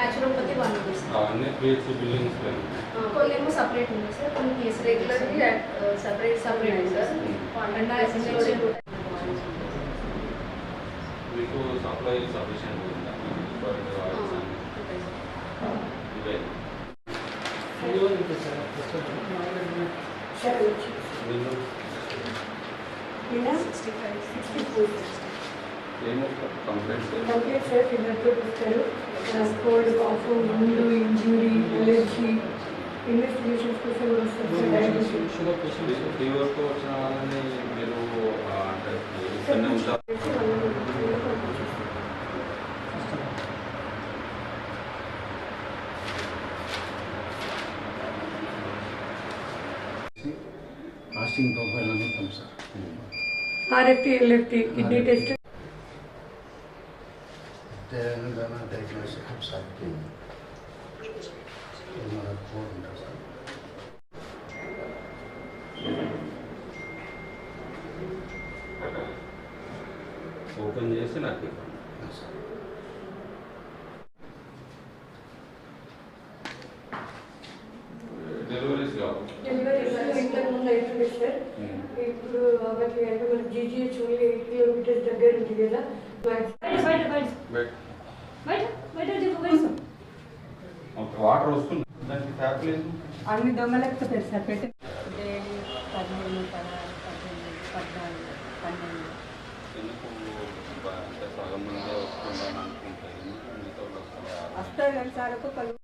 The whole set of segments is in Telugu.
న్యాచురోపతి వన్ అన్ని పిహెచ్సి బిల్డింగ్స్ కొన్నేమో సపరేట్ ఉంది సార్ కొన్ని పిహెచ్సి రెగ్యులర్ సపరేట్ సపరేట్ ఉంది సార్ కాంట్రాక్ట్ అసిస్టెంట్ మీకు సప్లై సఫిషియెంట్ ఉందా ఫర్ ఆయిల్స్ అండ్ ఇవే నిన్న 65 64 Complete self-injury scored also window injury, allergy, invest చేసేసుకొని RFT LFT kidney test ఉంటాం sir RFT LFT kidney test Telangana diagnostic సార్కి మన కోడ్ ఉంటుంది సార్ ఓపెన్ చేసి నాకు ఇవ్వండి. Yes, sir. డెలివరీస్ కావు డెలివరీ ఇంతకు ముందు అవుతుంది సార్ ఇప్పుడు అవన్నీ అంటే మన జీజీహెచ్ ఓన్లీ ఎయిట్ కిలోమీటర్స్ దగ్గర ఉంది కదా అన్ని దొంగలకు తెలుసా? పెట్టి డైలీ పదిహేను పదహారు పద్దెనిమిది పద్నాలుగు పన్నెండు. వస్తాయి కానీ అంటే సగం మంది వస్తుందని అనుకుంటారు ఎందుకు మిగతా వాళ్ళు వస్తున్నారు వస్తారు కానీ సార్ ఒక కలు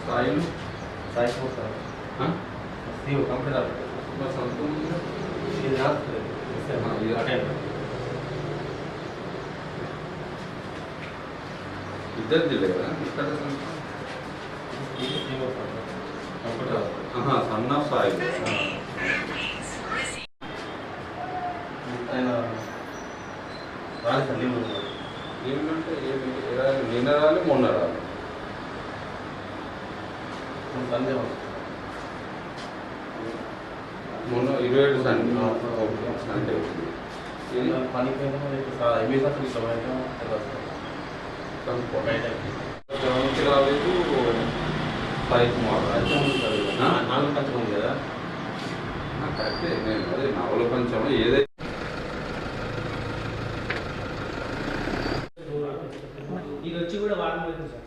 స్థాయిలు సాయి సార్ ఆ? సీఓ కంప్యూటర్ మరి సంతకం ఉందా? ఇది రాస్తుంది ఆ, ఇది అటే ఇద్దరిది లేదా ఇక్కడ సంతకం? ఇది సీఓ కంప్యూటర్ ఆహా సన్ ఆఫ్ సాయి ఏమిటంటే ఏమి? నిన్న రాలి మొన్న రాలి. మొన్న ఇరవై ఏడు సండే ఓకే సండే పనికి పోయినా ఎంబీ సార్ ఇట్లా పోయినా కనుక్కో. బయట జగన్కి రాలేదు? నాలుగు పంచం ఉంది కదా కరెక్టే నేను అదే పంచం ఏదైతే ఇది వచ్చి కూడా వారం లేదు సార్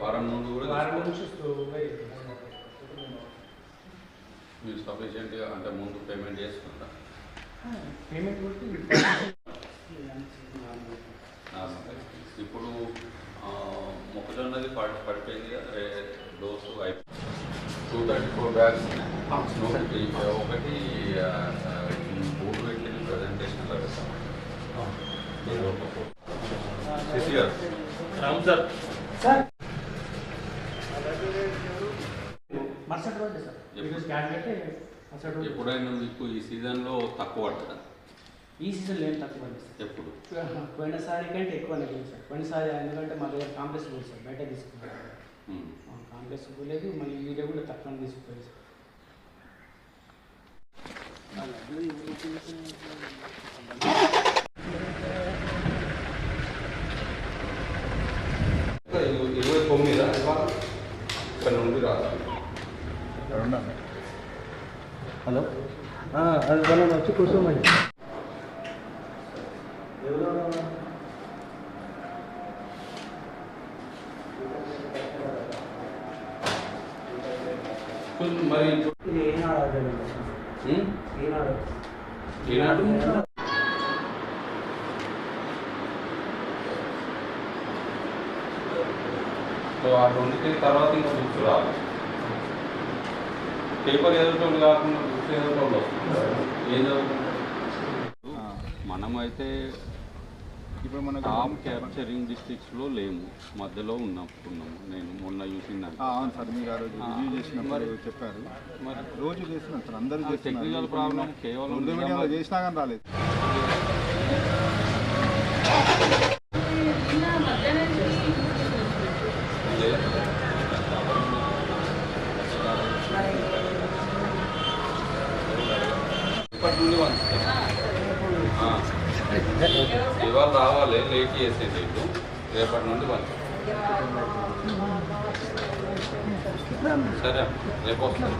వారం ముందు కూడా వారం నుంచి మీరు సఫిషియెంట్గా అంటే ముందు పేమెంట్ చేసుకుంటా పేమెంట్. ఇప్పుడు ఆ, మొక్కజొన్నది పడి పడిపోయింది డోసు అయిపోయింది టూ థర్టీ ఫోర్ బ్యాగ్స్ ఒకటి బోర్డు పెట్టిన ప్రజెంటేషన్లో రామ్ సార్. ఎప్పుడైనా మీకు ఈ సీజన్లో తక్కువ పడుతుందా ఈ సీజన్లో ఏం తక్కువ సార్ ఎప్పుడు? పోయినసారి కంటే ఎక్కువ లేదు సార్ పోయినసారి ఎందుకంటే మా దగ్గర కాంప్లెక్స్ పోయింది సార్ బయట తీసుకున్నాం ఉమ్. కాంప్లెక్స్ పోలేదు మళ్ళీ వీడియో కూడా తక్కువ తీసుకుపోయింది సార్ ఇరవై తొమ్మిదా? ఇక్కడ నుండి రాదు. హలో? అది వాళ్ళని వచ్చి కూర్చోమని కొంచెం మరి ఈనాడు సో ఆ రెండుకి తర్వాత ఇంకా బుక్స్ రావాలి. పేపర్ చదివేటోళ్ళు కాకుండా బుక్స్ చదివేటోళ్ళు వస్తున్నారు ఏం చదువుకుంటారు మనమైతే ఇప్పుడు మనకు టాప్ క్యాప్చరింగ్ డిస్ట్రిక్ట్స్లో లేము. మధ్యలో ఉన్నట్టున్నాము నేను మొన్న చూసిందాన్ని ఆ, అవును సార్ మీరు ఆ రోజు రివ్యూ చేసినప్పుడు మరి- చెప్పారు. మరి రోజు చేస్తున్నారు సార్ అందరూ చేస్తున్నారు. టెక్నికల్ ప్రాబ్లం కేవలం చేసినా కానీ రాలేదు లేదా? ఇవాళ లేట్ చేసే డేటు రేపటి నుండి వన్ సరే రేపు వస్తాను